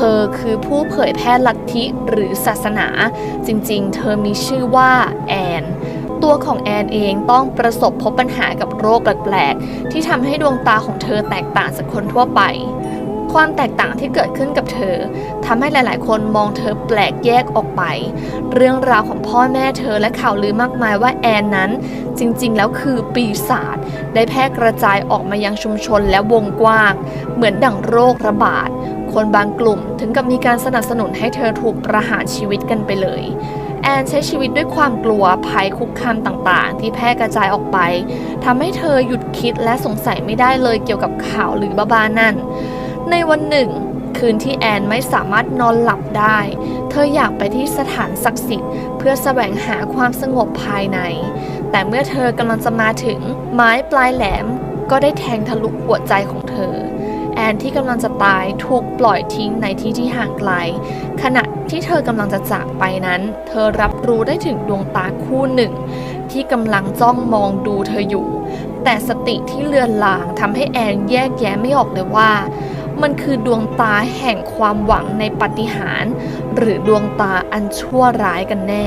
ธอคือผู้เผยแพร่ลัทธิหรือศาสนา จริงๆ เธอมีชื่อว่าแอน ตัวของแอนเองต้องประสบพบปัญหากับโรคแปลกๆ ที่ทำให้ดวงตาของเธอแตกต่างจากคนทั่วไป ความแตกต่างที่เกิดขึ้นกับเธอทำให้หลายๆ คนมองเธอแปลกแยกออกไป เรื่องราวของพ่อแม่เธอและข่าวลือมากมายว่าแอนนั้น จริงๆ แล้วคือปีศาจได้แพร่กระจายออกมายังชุมชนและวงกว้าง เหมือนดั่งโรคระบาด คนบางกลุ่ม ถึงกับมีการสนับสนุนให้เธอถูกประหารชีวิตกันไปเลย แอนใช้ชีวิตด้วยความกลัวภัยคุกคามต่างๆ ที่แพร่กระจายออกไปทำให้เธอหยุดคิดและสงสัยไม่ได้เลยเกี่ยวกับข่าวหรือบ้าๆนั่น ในวันหนึ่ง คืนที่แอนไม่สามารถนอนหลับได้ เธออยากไปที่สถานศักดิ์สิทธิ์ เพื่อแสวงหาความสงบภายใน แต่เมื่อเธอกำลังจะมาถึงไม้ปลายแหลมก็ได้แทงทะลุหัวใจของเธอ อนที่กำลังจะตายถูกปล่อยทิ้งในที่ที่ห่างไกล ขณะที่เธอกำลังจะจากไปนั้น เธอรับรู้ได้ถึงดวงตาคู่หนึ่ง ที่กำลังจ้องมองดูเธออยู่ แต่สติที่เลือนลางทำให้แอนแยกแยะไม่ออกเลยว่า มันคือดวงตาแห่งความหวังในปาฏิหารย์หรือดวงตาอันชั่วร้ายกันแน่